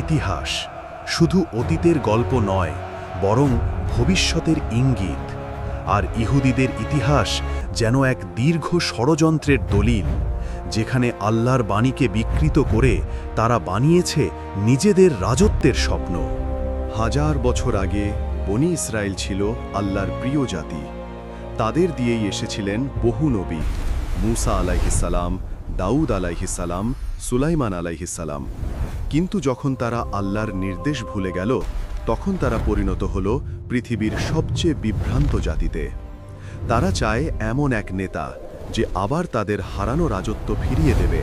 ইতিহাস শুধু অতীতের গল্প নয়, বরং ভবিষ্যতের ইঙ্গিত। আর ইহুদিদের ইতিহাস যেন এক দীর্ঘ ষড়যন্ত্রের দলিল, যেখানে আল্লাহর বাণীকে বিকৃত করে তারা বানিয়েছে নিজেদের রাজত্বের স্বপ্ন। হাজার বছর আগে বনি ইসরায়েল ছিল আল্লাহর প্রিয় জাতি। তাদের দিয়েই এসেছিলেন বহু নবী, মুসা আলাইহিসালাম দাউদ আলাইহিসালাম সুলাইমান আলাইহিসালাম কিন্তু যখন তারা আল্লাহর নির্দেশ ভুলে গেল, তখন তারা পরিণত হল পৃথিবীর সবচেয়ে বিভ্রান্ত জাতিতে। তারা চায় এমন এক নেতা যে আবার তাদের হারানো রাজত্ব ফিরিয়ে দেবে,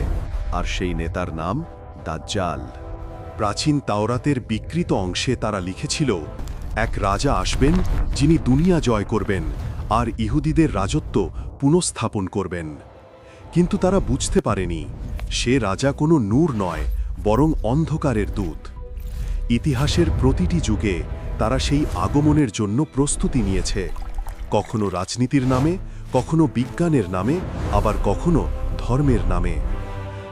আর সেই নেতার নাম দাজ্জাল। প্রাচীন তাওরাতের বিকৃত অংশে তারা লিখেছিল, এক রাজা আসবেন যিনি দুনিয়া জয় করবেন, আর ইহুদিদের রাজত্ব পুনঃস্থাপন করবেন। কিন্তু তারা বুঝতে পারেনি, সে রাজা কোনো নূর নয় বরং অন্ধকারের দূত। ইতিহাসের প্রতিটি যুগে তারা সেই আগমনের জন্য প্রস্তুতি নিয়েছে। কখনো রাজনীতির নামে, কখনো বিজ্ঞানের নামে, আবার কখনো ধর্মের নামে।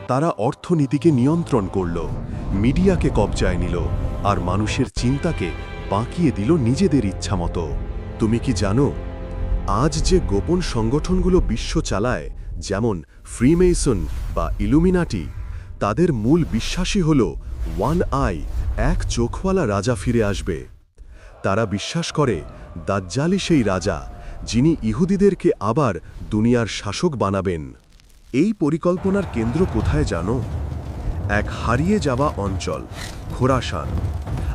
তারা অর্থনীতিকে নিয়ন্ত্রণ করল, মিডিয়াকে কবজায় নিল, আর মানুষের চিন্তাকে বাঁকিয়ে দিল নিজেদের ইচ্ছামতো তুমি কি জানো, আজ যে গোপন সংগঠনগুলো বিশ্ব চালায়, যেমন ফ্রিমেইসন বা ইলুমিনাটি তাদের মূল বিশ্বাসই হল, ওয়ান আই, এক চোখওয়ালা রাজা ফিরে আসবে। তারা বিশ্বাস করে দাজ্জালি সেই রাজা, যিনি ইহুদিদেরকে আবার দুনিয়ার শাসক বানাবেন। এই পরিকল্পনার কেন্দ্র কোথায় জানো? এক হারিয়ে যাওয়া অঞ্চল, খোরাসান।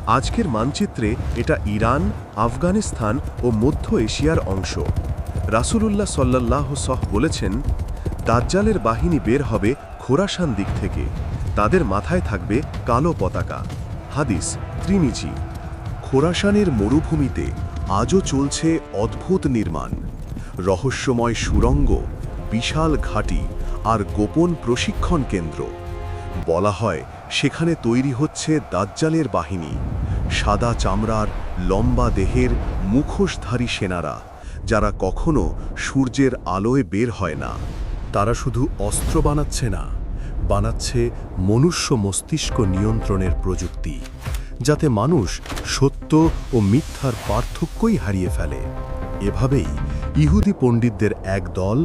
আজকের মানচিত্রে এটা ইরান, আফগানিস্তান ও মধ্য এশিয়ার অংশ। রাসূলুল্লাহ সাল্লাল্লাহ সহ বলেছেন, দাজ্জালের বাহিনী বের হবে খোরাসান দিক থেকে। তাদের মাথায় থাকবে কালো পতাকা। হাদিস, ত্রিনিজি। খোরাসানের মরুভূমিতে আজও চলছে অদ্ভুত নির্মাণ। রহস্যময় সুরঙ্গ, বিশাল ঘাঁটি আর গোপন প্রশিক্ষণ কেন্দ্র। বলা হয়, সেখানে তৈরি হচ্ছে দাজ্জালের বাহিনী। সাদা চামড়ার, লম্বা দেহের মুখোশধারী সেনারা, যারা কখনো সূর্যের আলোয় বের হয় না। তারা শুধু অস্ত্র বানাচ্ছে না, বানাচ্ছে মনুষ্য মস্তিষ্ক নিয়ন্ত্রণের প্রযুক্তি, যাতে মানুষ সত্য ও মিথ্যার পার্থক্যই হারিয়ে ফেলে। এভাবেই ইহুদি পণ্ডিতদের এক দল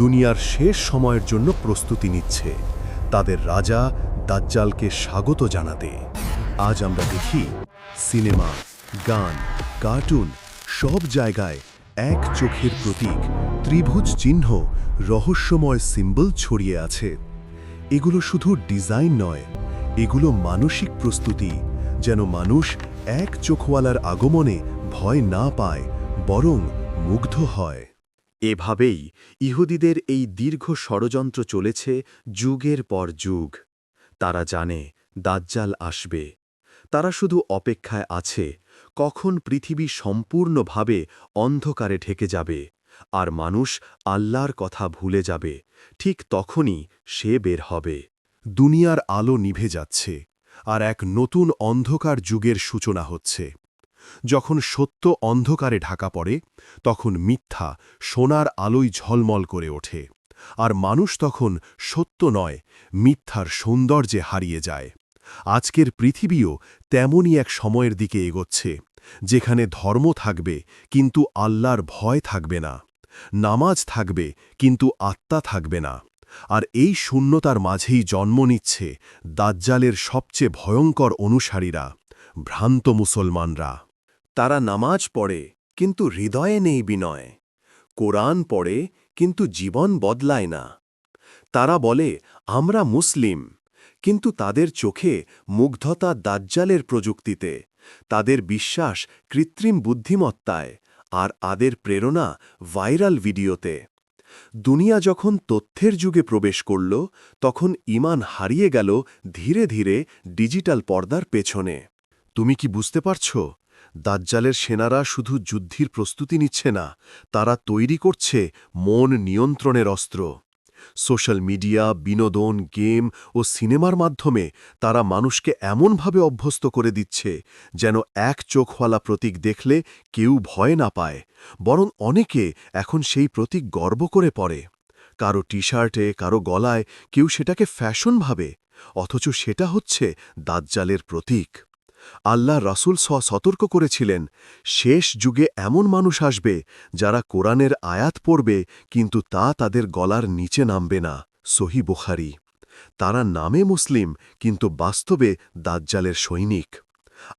দুনিয়ার শেষ সময়ের জন্য প্রস্তুতি নিচ্ছে, তাদের রাজা দাজ্জালকে স্বাগত জানাতে। আজ আমরা দেখি সিনেমা, গান, কার্টুন সব জায়গায় এক চোখের প্রতীক, ত্রিভুজ চিহ্ন, রহস্যময় সিম্বল ছড়িয়ে আছে। এগুলো শুধু ডিজাইন নয়, এগুলো মানসিক প্রস্তুতি, যেন মানুষ এক চোখওয়ালার আগমনে ভয় না পায়, বরং মুগ্ধ হয়। এভাবেই ইহুদিদের এই দীর্ঘ ষড়যন্ত্র চলেছে যুগের পর যুগ। তারা জানে দাজ্জাল আসবে। তারা শুধু অপেক্ষায় আছে কখন পৃথিবী সম্পূর্ণভাবে অন্ধকারে ঢেকে যাবে আর মানুষ আল্লাহর কথা ভুলে যাবে, ঠিক তখনই সে বের হবে। দুনিয়ার আলো নিভে যাচ্ছে আর এক নতুন অন্ধকার যুগের সূচনা হচ্ছে। যখন সত্য অন্ধকারে ঢাকা পড়ে, তখন মিথ্যা সোনার আলোয় ঝলমল করে ওঠে আর মানুষ তখন সত্য নয়, মিথ্যার সৌন্দর্যে হারিয়ে যায়। আজকের পৃথিবীও তেমনই এক সময়ের দিকে এগোচ্ছে। যেখানে ধর্ম থাকবে, কিন্তু আল্লাহর ভয় থাকবে না। নামাজ থাকবে, কিন্তু আত্মা থাকবে না। আর এই শূন্যতার মাঝেই জন্ম নিচ্ছে দাজ্জালের সবচেয়ে ভয়ঙ্কর অনুসারীরা, ভ্রান্ত মুসলমানরা। তারা নামাজ পড়ে, কিন্তু হৃদয়ে নেই বিনয়। কোরআন পড়ে, কিন্তু জীবন বদলায় না। তারা বলে, আমরা মুসলিম। কিন্তু তাদের চোখে মুগ্ধতা দাজ্জালের প্রযুক্তিতে। তাদের বিশ্বাস কৃত্রিম বুদ্ধিমত্তায় আর আদের প্রেরণা ভাইরাল ভিডিওতে। দুনিয়া যখন তথ্যের যুগে প্রবেশ করল, তখন ইমান হারিয়ে গেল ধীরে ধীরে ডিজিটাল পর্দার পেছনে। তুমি কি বুঝতে পারছ? দাজ্জালের সেনারা শুধু যুদ্ধির প্রস্তুতি নিচ্ছে না, তারা তৈরি করছে মন নিয়ন্ত্রণের অস্ত্র। সোশ্যাল মিডিয়া, বিনোদন, গেম ও সিনেমার মাধ্যমে তারা মানুষকে এমনভাবে অভ্যস্ত করে দিচ্ছে যেন এক চোখওয়ালা প্রতীক দেখলে কেউ ভয় না পায়, বরং অনেকে এখন সেই প্রতীক গর্ব করে পড়ে। কারও টি শার্টে কারও গলায় কেউ সেটাকে ফ্যাশন ভাবে, অথচ সেটা হচ্ছে দাজ্জালের প্রতীক। আল্লাহ রাসুল স সতর্ক করেছিলেন, শেষ যুগে এমন মানুষ আসবে যারা কোরআনের আয়াত পড়বে কিন্তু তা তাদের গলার নিচে নামবে না। সহি বুখারি। তারা নামে মুসলিম কিন্তু বাস্তবে দাজ্জালের সৈনিক।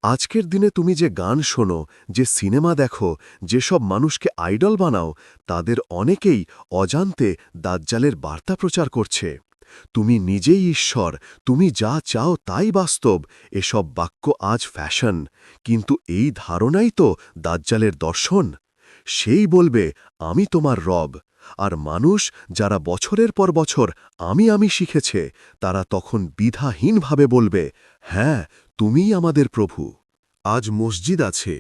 আজকের দিনে তুমি যে গান শোনো, যে সিনেমা দেখো যেসব মানুষকে আইডল বানাও, তাদের অনেকেই অজান্তে দাজ্জালের বার্তা প্রচার করছে। তুমি নিজেই ঈশ্বর, তুমি যা চাও তাই বাস্তব, এসব বাক্য আজ ফ্যাশন, কিন্তু এই ধারণাই তো দাজ্জালের দর্শন। সেই বলবে, আমি তোমার রব। আর মানুষ যারা বছরের পর বছর, আমি আমি শিখেছে, তারা তখন বিধাহীনভাবে বলবে হ্যাঁ তুমিই আমাদের প্রভু। আজ মসজিদ আছে,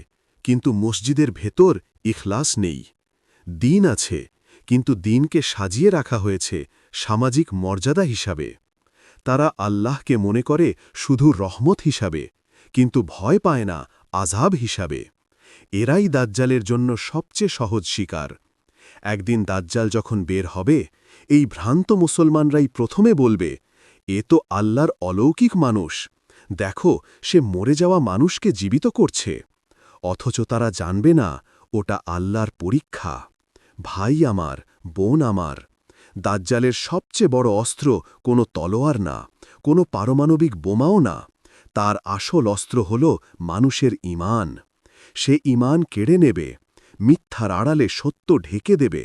কিন্তু মসজিদের ভেতর ইখলাস নেই। দিন আছে, কিন্তু দিনকে সাজিয়ে রাখা হয়েছে সামাজিক মর্যাদা হিসাবে। তারা আল্লাহকে মনে করে শুধু রহমত হিসাবে, কিন্তু ভয় পায় না আজাব হিসাবে। এরাই দাজ্জালের জন্য সবচেয়ে সহজ শিকার। একদিন দাজ্জাল যখন বের হবে, এই ভ্রান্ত মুসলমানরাই প্রথমে বলবে, এ তো আল্লাহর অলৌকিক মানুষ। দেখো, সে মরে যাওয়া মানুষকে জীবিত করছে। অথচ তারা জানবে না, ওটা আল্লাহর পরীক্ষা। ভাই আমার, বোন আমার দাজ্জালের সবচেয়ে বড় অস্ত্র কোনো তলোয়ার না, কোনো পারমাণবিক বোমাও না। তার আসল অস্ত্র হল মানুষের ইমান সে ইমান কেড়ে নেবে, মিথ্যার আড়ালে সত্য ঢেকে দেবে,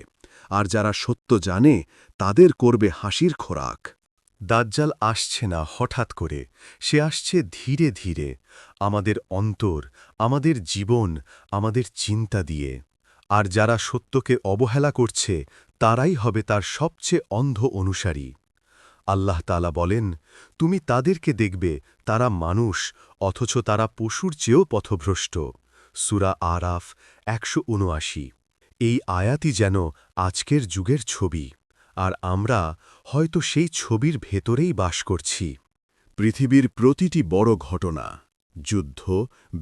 আর যারা সত্য জানে, তাদের করবে হাসির খোরাক। দাজ্জাল আসছে না হঠাৎ করে, সে আসছে ধীরে ধীরে। আমাদের অন্তর, আমাদের জীবন, আমাদের চিন্তা দিয়ে। আর যারা সত্যকে অবহেলা করছে, তারাই হবে তার সবচেয়ে অন্ধ অনুসারী। আল্লাহ তালা বলেন, তুমি তাদেরকে দেখবে, তারা মানুষ, অথচ তারা পশুর চেয়েও পথভ্রষ্ট। সুরা আরাফ একশো উনআশি। এই আয়াতি যেন আজকের যুগের ছবি, আর আমরা হয়তো সেই ছবির ভেতরেই বাস করছি। পৃথিবীর প্রতিটি বড় ঘটনা, যুদ্ধ,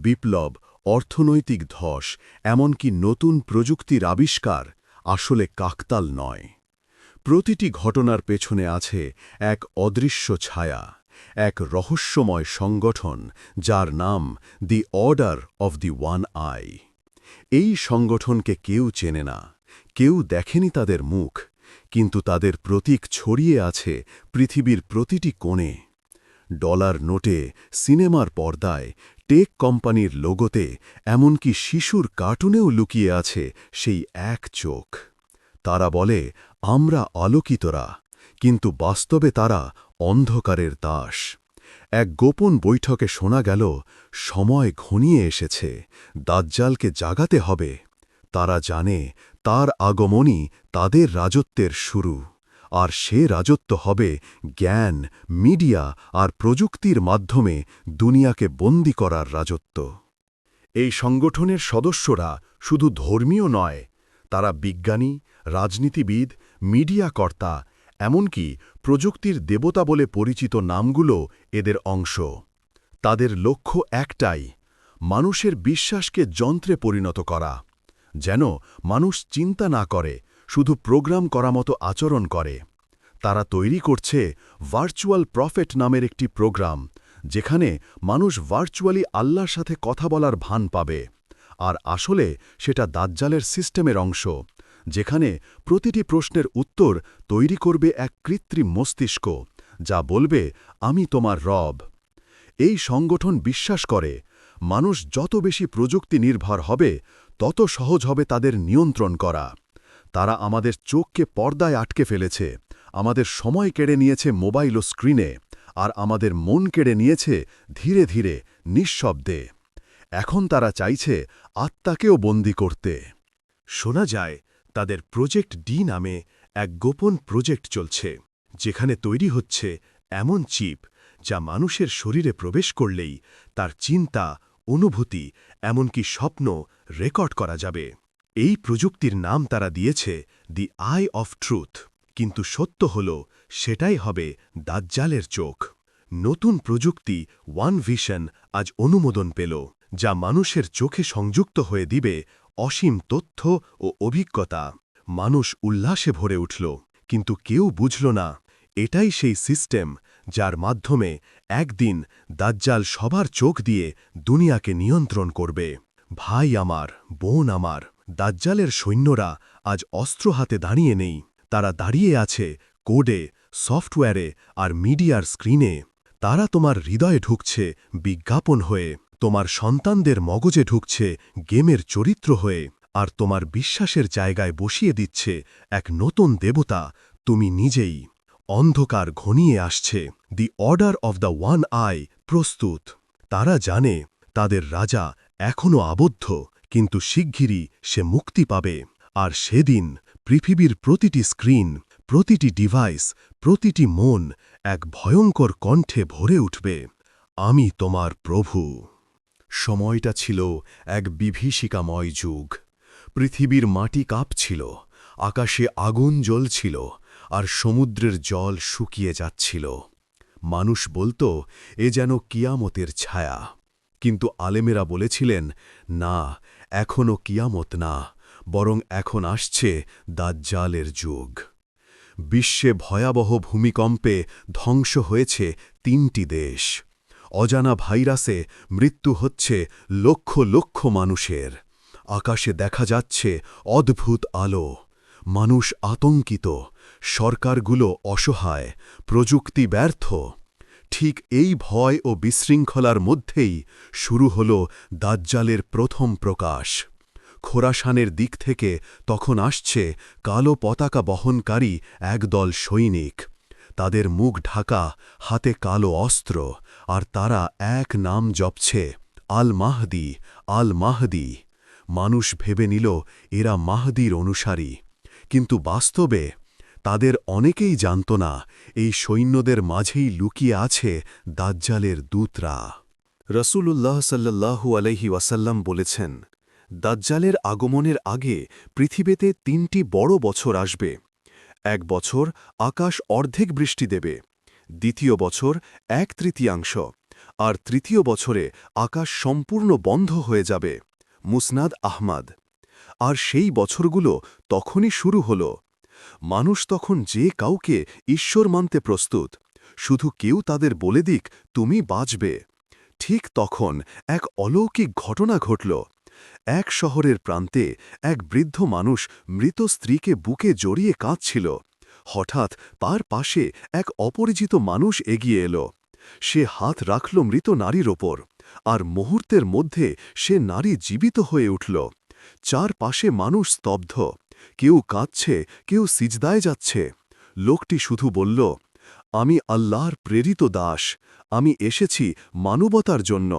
বিপ্লব অর্থনৈতিক ধস, এমনকি নতুন প্রযুক্তির আবিষ্কার আসলে কাকতাল নয়। প্রতিটি ঘটনার পেছনে আছে এক অদৃশ্য ছায়া, এক রহস্যময় সংগঠন যার নাম the order of the one eye এই সংগঠনকে কেউ চেনে না, কেউ দেখেনি তাদের মুখ, কিন্তু তাদের প্রতীক ছড়িয়ে আছে পৃথিবীর প্রতিটি কোণে। ডলার নোটে, সিনেমার পর্দায়, টেক কোম্পানির লোগোতে, এমনকি শিশুর কার্টুনেও লুকিয়ে আছে সেই এক চোখ। তারা বলে, আমরা আলোকিতরা। কিন্তু বাস্তবে তারা অন্ধকারের দাস। এক গোপন বৈঠকে শোনা গেল, সময় ঘনিয়ে এসেছে, দাজ্জালকে জাগাতে হবে। তারা জানে, তার আগমনই তাদের রাজত্বের শুরু। আর সে রাজত্ব হবে জ্ঞান, মিডিয়া আর প্রযুক্তির মাধ্যমে দুনিয়াকে বন্দি করার রাজত্ব। এই সংগঠনের সদস্যরা শুধু ধর্মীয় নয়, তারা বিজ্ঞানী, রাজনীতিবিদ মিডিয়া কর্তা এমনকি প্রযুক্তির দেবতা বলে পরিচিত নামগুলো এদের অংশ। তাদের লক্ষ্য একটাই, মানুষের বিশ্বাসকে যন্ত্রে পরিণত করা, যেন মানুষ চিন্তা না করে শুধু প্রোগ্রাম করা মতো আচরণ করে। তারা তৈরি করছে ভার্চুয়াল প্রফেট নামের একটি প্রোগ্রাম, যেখানে মানুষ ভার্চুয়ালি আল্লাহর সাথে কথা বলার ভান পাবে। আর আসলে সেটা দাজ্জালের সিস্টেমের অংশ, যেখানে প্রতিটি প্রশ্নের উত্তর তৈরি করবে এক কৃত্রিম মস্তিষ্ক, যা বলবে, আমি তোমার রব। এই সংগঠন বিশ্বাস করে, মানুষ যত বেশি প্রযুক্তি নির্ভর হবে, তত সহজ হবে তাদের নিয়ন্ত্রণ করা। তারা আমাদের চোখকে পর্দায় আটকে ফেলেছে, আমাদের সময় কেড়ে নিয়েছে মোবাইল ও স্ক্রিনে, আর আমাদের মন কেড়ে নিয়েছে ধীরে ধীরে নিঃশব্দে। এখন তারা চাইছে আত্মাকেও বন্দি করতে। শোনা যায়, তাদের প্রজেক্ট ডি নামে এক গোপন প্রজেক্ট চলছে, যেখানে তৈরি হচ্ছে এমন চিপ যা মানুষের শরীরে প্রবেশ করলেই তার চিন্তা, অনুভূতি, এমনকি স্বপ্ন রেকর্ড করা যাবে। এই প্রযুক্তির নাম তারা দিয়েছে দি আই অফ ট্রুথ কিন্তু সত্য হল, সেটাই হবে দাজ্জালের চোখ নতুন প্রযুক্তি ওয়ান ভিশন আজ অনুমোদন পেল, যা মানুষের চোখে সংযুক্ত হয়ে দিবে অসীম তথ্য ও অভিজ্ঞতা। মানুষ উল্লাসে ভরে উঠল, কিন্তু কেউ বুঝল না, এটাই সেই সিস্টেম যার মাধ্যমে একদিন দাজ্জাল সবার চোখ দিয়ে দুনিয়াকে নিয়ন্ত্রণ করবে। ভাই আমার, বোন আমার দাজ্জালের সৈন্যরা আজ অস্ত্র হাতে দাঁড়িয়ে নেই। তারা দাঁড়িয়ে আছে কোডে, সফটওয়্যারে আর মিডিয়ার স্ক্রিনে। তারা তোমার হৃদয়ে ঢুকছে বিজ্ঞাপন হয়ে, তোমার সন্তানদের মগজে ঢুকছে গেমের চরিত্র হয়ে, আর তোমার বিশ্বাসের জায়গায় বসিয়ে দিচ্ছে এক নতুন দেবতা, তুমি নিজেই। অন্ধকার ঘনিয়ে আসছে the order of the one eye প্রস্তুত। তারা জানে, তাদের রাজা এখনও আবদ্ধ। কিন্তু শিগগিরই সে মুক্তি পাবে। আর সেদিন পৃথিবীর প্রতিটি স্ক্রিন, প্রতিটি ডিভাইস, প্রতিটি মন এক ভয়ঙ্কর কণ্ঠে ভরে উঠবে। আমি তোমার প্রভু। সময়টা ছিল এক বিভীষিকাময় যুগ। পৃথিবীর মাটি কাঁপছিল, আকাশে আগুন জ্বলছিল, আর সমুদ্রের জল শুকিয়ে যাচ্ছিল। মানুষ বলতো, এ যেন কিয়ামতের ছায়া। কিন্তু আলেমেরা বলেছিলেন, না এখনও কিয়ামত না, বরং এখন আসছে দাজ্জালের যুগ। বিশ্বে ভয়াবহ ভূমিকম্পে ধ্বংস হয়েছে তিনটি দেশ। অজানা ভাইরাসে মৃত্যু হচ্ছে লক্ষ লক্ষ মানুষের। আকাশে দেখা যাচ্ছে অদ্ভুত আলো। মানুষ আতঙ্কিত। সরকারগুলো অসহায়। প্রযুক্তি ব্যর্থ। ঠিক এই ভয় ও বিশৃঙ্খলার মধ্যেই শুরু হল দাজ্জালের প্রথম প্রকাশ। খোরাসানের দিক থেকে তখন আসছে কালো পতাকা বহনকারী একদল সৈনিক। তাদের মুখ ঢাকা, হাতে কালো অস্ত্র, আর তারা এক নাম জপছে আল মাহদি আল মাহদি মানুষ ভেবে নিল, এরা মাহদির অনুসারী। কিন্তু বাস্তবে তাদের অনেকেই জানত না, এই সৈন্যদের মাঝেই লুকিয়ে আছে দাজ্জালের দূতরা। রসূলুল্লাহ সাল্লাল্লাহু আলহি ওয়াসাল্লাম বলেছেন, দাজ্জালের আগমনের আগে পৃথিবীতে তিনটি বড় বছর আসবে। এক বছর আকাশ অর্ধেক বৃষ্টি দেবে, দ্বিতীয় বছর এক তৃতীয়াংশ, আর তৃতীয় বছরে আকাশ সম্পূর্ণ বন্ধ হয়ে যাবে। মুসনাদ আহমাদ। আর সেই বছরগুলো তখনই শুরু হল। মানুষ তখন যে কাউকে ঈশ্বর মানতে প্রস্তুত, শুধু কেউ তাদের বলে দিক, তুমি বাঁচবে। ঠিক তখন এক অলৌকিক ঘটনা ঘটল। এক শহরের প্রান্তে এক বৃদ্ধ মানুষ মৃত স্ত্রীকে বুকে জড়িয়ে কাঁদছিল। হঠাৎ তার পাশে এক অপরিচিত মানুষ এগিয়ে এলো। সে হাত রাখল মৃত নারীর ওপর, আর মুহূর্তের মধ্যে সে নারী জীবিত হয়ে উঠল। চার পাশে মানুষ স্তব্ধ। কেউ কাঁদছে, কেউ সিজদায় যাচ্ছে। লোকটি শুধু বলল, আমি আল্লাহর প্রেরিত দাস, আমি এসেছি মানবতার জন্য।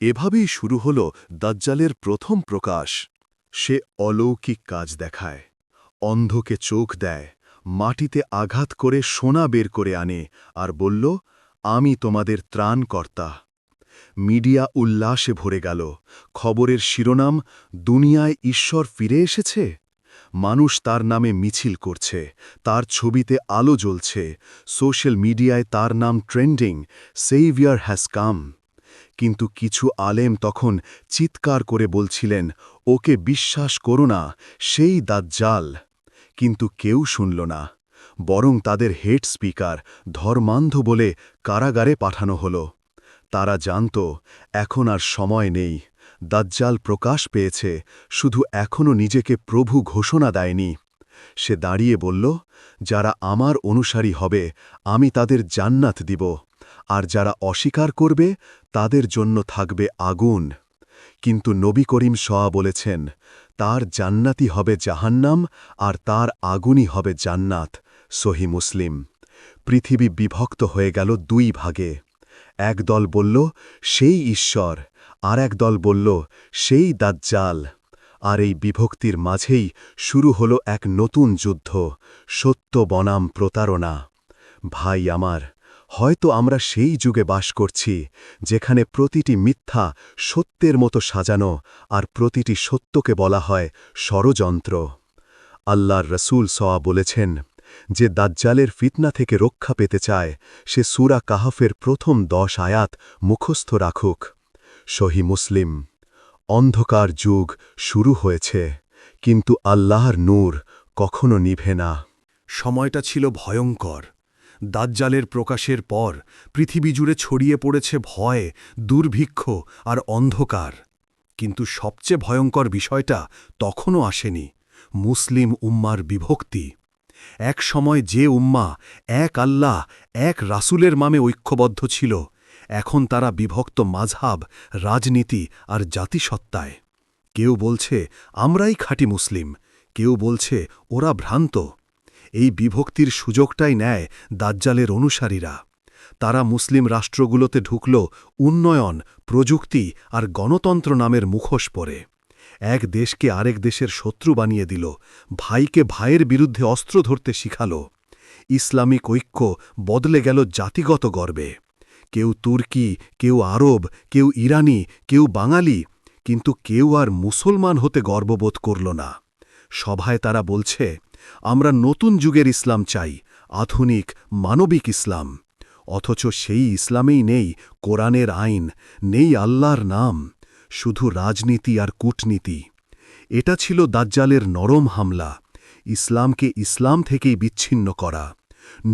এভাবেই শুরু হল দাজ্জালের প্রথম প্রকাশ। সে অলৌকিক কাজ দেখায়, অন্ধকে চোখ দেয়, মাটিতে আঘাত করে সোনা বের করে আনে আর বলল, আমি তোমাদের ত্রাণকর্তা। মিডিয়া উল্লাসে ভরে গেল। খবরের শিরোনাম, দুনিয়ায় ঈশ্বর ফিরে এসেছে? মানুষ তার নামে মিছিল করছে, তার ছবিতে আলো জ্বলছে, সোশ্যাল মিডিয়ায় তার নাম ট্রেন্ডিং সেইভিয়ার হ্যাজ কাম। কিন্তু কিছু আলেম তখন চিৎকার করে বলছিলেন, ওকে বিশ্বাস করো না, সেই দাজ্জাল। কিন্তু কেউ শুনল না, বরং তাদের হেড স্পিকার ধর্মান্ধ বলে কারাগারে পাঠানো হল। তারা জানত, এখন আর সময় নেই। দাজ্জাল প্রকাশ পেয়েছে, শুধু এখনও নিজেকে প্রভু ঘোষণা দেয়নি। সে দাঁড়িয়ে বলল, যারা আমার অনুসারী হবে, আমি তাদের জান্নাত দিব। আর যারা অস্বীকার করবে, তাদের জন্য থাকবে আগুন। কিন্তু নবী করিম শোয়া বলেছেন, তার জান্নাতি হবে জাহান্নাম, আর তার আগুনই হবে জান্নাত। সহি মুসলিম। পৃথিবী বিভক্ত হয়ে গেল দুই ভাগে। এক দল বলল, সেই ঈশ্বর। আর এক দল বলল, সেই দাজ্জাল। আর এই বিভক্তির মাঝেই শুরু হল এক নতুন যুদ্ধ, সত্য বনাম প্রতারণা। ভাই আমার, হয়তো আমরা সেই যুগে বাস করছি, যেখানে প্রতিটি মিথ্যা সত্যের মতো সাজানো আর প্রতিটি সত্যকে বলা হয় ষড়যন্ত্র। আল্লাহর রসুল সওয়া বলেছেন, যে দাজ্জালের ফিতনা থেকে রক্ষা পেতে চায়, সে সুরা কাহাফের প্রথম দশ আয়াত মুখস্থ রাখুক। সহি মুসলিম। অন্ধকার যুগ শুরু হয়েছে, কিন্তু আল্লাহর নূর কখনো নিভে না। সময়টা ছিল ভয়ঙ্কর। দাজ্জালের প্রকাশের পর পৃথিবী জুড়ে ছড়িয়ে পড়েছে ভয়, দুর্ভিক্ষ আর অন্ধকার। কিন্তু সবচেয়ে ভয়ঙ্কর বিষয়টা তখনও আসেনি, মুসলিম উম্মার বিভক্তি। এক সময় যে উম্মা, এক আল্লাহ, এক রাসুলের মামে ঐক্যবদ্ধ ছিল এখন তারা বিভক্ত মাঝহাব, রাজনীতি আর জাতিসত্তায়। কেউ বলছে, আমরাই খাঁটি মুসলিম। কেউ বলছে, ওরা ভ্রান্ত। এই বিভক্তির সুযোগটাই নেয় দাজ্জালের অনুসারীরা। তারা মুসলিম রাষ্ট্রগুলোতে ঢুকল, উন্নয়ন, প্রযুক্তি আর গণতন্ত্র নামের মুখোশ পরে। এক দেশকে আরেক দেশের শত্রু বানিয়ে দিল, ভাইকে ভাইয়ের বিরুদ্ধে অস্ত্র ধরতে শিখাল। ইসলামিক ঐক্য বদলে গেল জাতিগত গর্বে। কেউ তুর্কি, কেউ আরব, কেউ ইরানি, কেউ বাঙালি, কিন্তু কেউ আর মুসলমান হতে গর্ববোধ করল না। সভায় তারা বলছে, আমরা নতুন যুগের ইসলাম চাই, আধুনিক, মানবিক ইসলাম। অথচ সেই ইসলামেই নেই কোরআনের আইন, নেই আল্লাহর নাম, শুধু রাজনীতি আর কূটনীতি। এটা ছিল দাজ্জালের নরম হামলা, ইসলামকে ইসলাম থেকেই বিচ্ছিন্ন করা।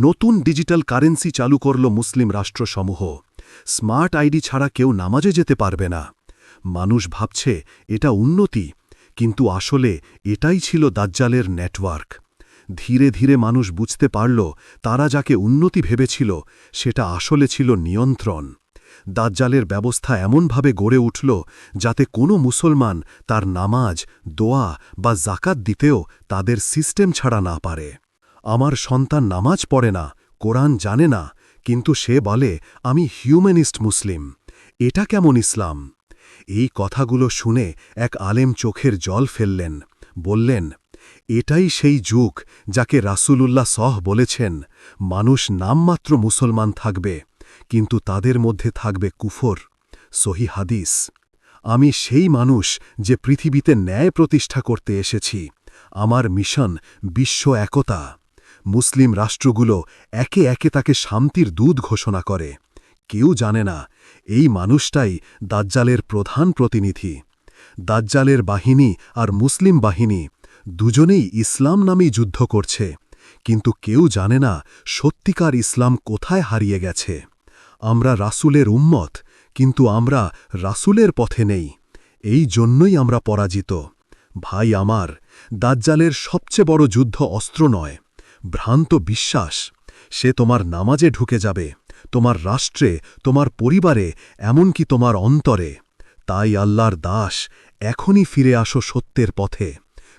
নতুন ডিজিটাল কারেন্সি চালু করল মুসলিম রাষ্ট্রসমূহ। স্মার্ট আইডি ছাড়া কেউ নামাজে যেতে পারবে না। মানুষ ভাবছে, এটা উন্নতি, কিন্তু আসলে এটাই ছিল দাজ্জালের নেটওয়ার্ক। ধীরে ধীরে মানুষ বুঝতে পারল, তারা যাকে উন্নতি ভেবেছিল, সেটা আসলে ছিল নিয়ন্ত্রণ। দাজ্জালের ব্যবস্থা এমনভাবে গড়ে উঠল, যাতে কোনো মুসলমান তার নামাজ, দোয়া বা জাকাত দিতেও তাদের সিস্টেম ছাড়া না পারে। আমার সন্তান নামাজ পড়ে না, কোরআন জানে না, কিন্তু সে বলে, আমি হিউম্যানিস্ট মুসলিম। এটা কেমন ইসলাম? এই কথাগুলো শুনে এক আলেম চোখের জল ফেললেন, বললেন, এটাই সেই যুগ যাকে রাসূলুল্লাহ সহ বলেছেন, মানুষ নামমাত্র মুসলমান থাকবে, কিন্তু তাদের মধ্যে থাকবে কুফর। সহি হাদিস। আমি সেই মানুষ যে পৃথিবীতে ন্যায় প্রতিষ্ঠা করতে এসেছি। আমার মিশন বিশ্ব একতা। মুসলিম রাষ্ট্রগুলো একে একে তাকে শান্তির দুধ ঘোষণা করে। কেউ জানে না, এই মানুষটাই দাজ্জালের প্রধান প্রতিনিধি। দাজ্জালের বাহিনী আর মুসলিম বাহিনী দুজনেই ইসলাম নামেই যুদ্ধ করছে। কিন্তু কেউ জানে না সত্যিকার ইসলাম কোথায় হারিয়ে গেছে। আমরা রাসূলের উম্মত, কিন্তু আমরা রাসূলের পথে নেই। এই জন্যই আমরা পরাজিত। ভাই আমার, দাজ্জালের সবচেয়ে বড় যুদ্ধ অস্ত্র নয়। ভ্রান্ত বিশ্বাস, সে তোমার নামাজে ঢুকে যাবে, তোমার রাষ্ট্রে, তোমার পরিবারে, এমনকি তোমার অন্তরে। তাই আল্লাহর দাস, এখনই ফিরে আসো সত্যের পথে,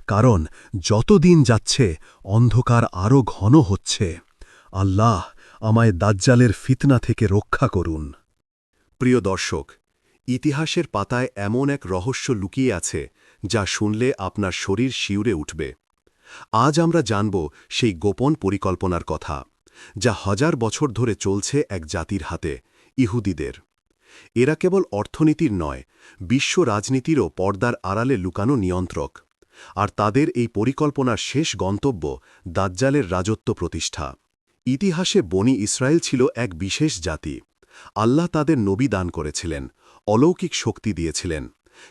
কারণ যতদিন যাচ্ছে, অন্ধকার আরও ঘন হচ্ছে। আল্লাহ আমায় দাজ্জালের ফিতনা থেকে রক্ষা করুন। প্রিয় দর্শক, ইতিহাসের পাতায় এমন এক রহস্য লুকিয়ে আছে, যা শুনলে আপনার শরীর শিউরে উঠবে। আজ আমরা জানব সেই গোপন পরিকল্পনার কথা, যা হাজার বছর ধরে চলছে এক জাতির হাতে, ইহুদিদের। এরা কেবল অর্থনীতির নয়, বিশ্ব রাজনীতিরও পর্দার আড়ালে লুকানো নিয়ন্ত্রক, আর তাদের এই পরিকল্পনার শেষ গন্তব্য দাজ্জালের রাজত্ব প্রতিষ্ঠা। ইতিহাসে বনি ইসরায়েল ছিল এক বিশেষ জাতি। আল্লাহ তাদের নবী দান করেছিলেন, অলৌকিক শক্তি দিয়েছিলেন,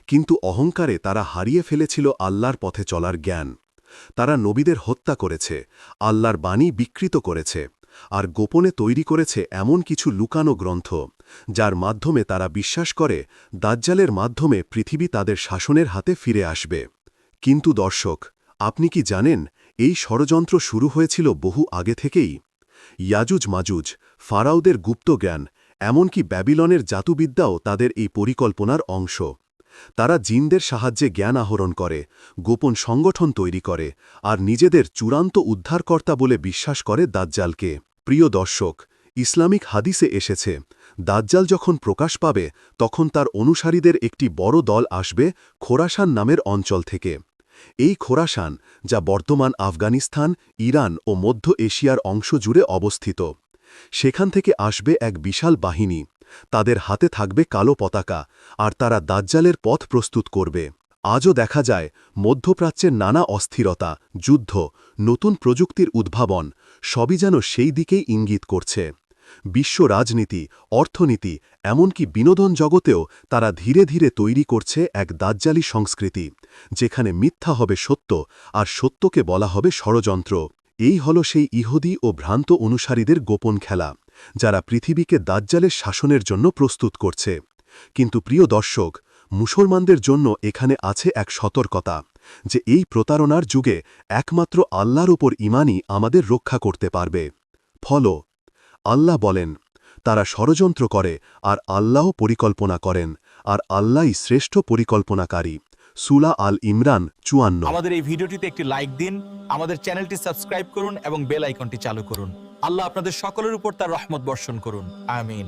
কিন্তু অহংকারে তারা হারিয়ে ফেলেছিল আল্লাহর পথে চলার জ্ঞান। তারা নবীদের হত্যা করেছে, আল্লাহর বাণী বিকৃত করেছে, আর গোপনে তৈরি করেছে এমন কিছু লুকানো গ্রন্থ, যার মাধ্যমে তারা বিশ্বাস করে দাজ্জালের মাধ্যমে পৃথিবী তাদের শাসনের হাতে ফিরে আসবে। কিন্তু দর্শক, আপনি কি জানেন এই ষড়যন্ত্র শুরু হয়েছিল বহু আগে থেকেই? ইয়াজুজ মাজুজ ফারাউদের গুপ্তজ্ঞান এমনকি ব্যাবিলনের জাতুবিদ্যাও তাদের এই পরিকল্পনার অংশ। তারা জিনদের সাহায্যে জ্ঞান আহরণ করে, গোপন সংগঠন তৈরি করে, আর নিজেদের চূড়ান্ত উদ্ধারকর্তা বলে বিশ্বাস করে দাজ্জালকে। প্রিয় দর্শক, ইসলামিক হাদিসে এসেছে, দাজ্জাল যখন প্রকাশ পাবে, তখন তার অনুসারীদের একটি বড় দল আসবে খোরাসান নামের অঞ্চল থেকে। এই খোরাসান, যা বর্তমান আফগানিস্তান, ইরান ও মধ্য এশিয়ার অংশ জুড়ে অবস্থিত। সেখান থেকে আসবে এক বিশাল বাহিনী। তাদের হাতে থাকবে কালো পতাকা, আর তারা দাজ্জালের পথ প্রস্তুত করবে। আজও দেখা যায়, মধ্যপ্রাচ্যের নানা অস্থিরতা, যুদ্ধ, নতুন প্রযুক্তির উদ্ভাবন, সবই যেন সেই দিকেই ইঙ্গিত করছে। বিশ্ব রাজনীতি, অর্থনীতি, এমনকি বিনোদন জগতেও তারা ধীরে ধীরে তৈরি করছে এক দাজ্জালি সংস্কৃতি, যেখানে মিথ্যা হবে সত্য, আর সত্যকে বলা হবে ষড়যন্ত্র। এই হল সেই ইহুদি ও ভ্রান্ত অনুসারীদের গোপন খেলা। যারা পৃথিবীকে দাজ্জালের শাসনের জন্য প্রস্তুত করছে। কিন্তু প্রিয় দর্শক, মুসলমানদের জন্য এখানে আছে এক সতর্কতা, যে এই প্রতারণার যুগে একমাত্র আল্লাহর ওপর ইমানই আমাদের রক্ষা করতে পারবে। ফল আল্লাহ বলেন, তারা ষড়যন্ত্র করে আর আল্লাহ পরিকল্পনা করেন, আর আল্লাহই শ্রেষ্ঠ পরিকল্পনাকারী। সুলা আল ইমরান চুয়ান্ন। আমাদের এই ভিডিওটিতে একটি লাইক দিন, আমাদের চ্যানেলটি সাবস্ক্রাইব করুন এবং বেল আইকনটি চালু করুন। আল্লাহ আপনাদের সকলের উপর তার রহমত বর্ষণ করুন। আমিন।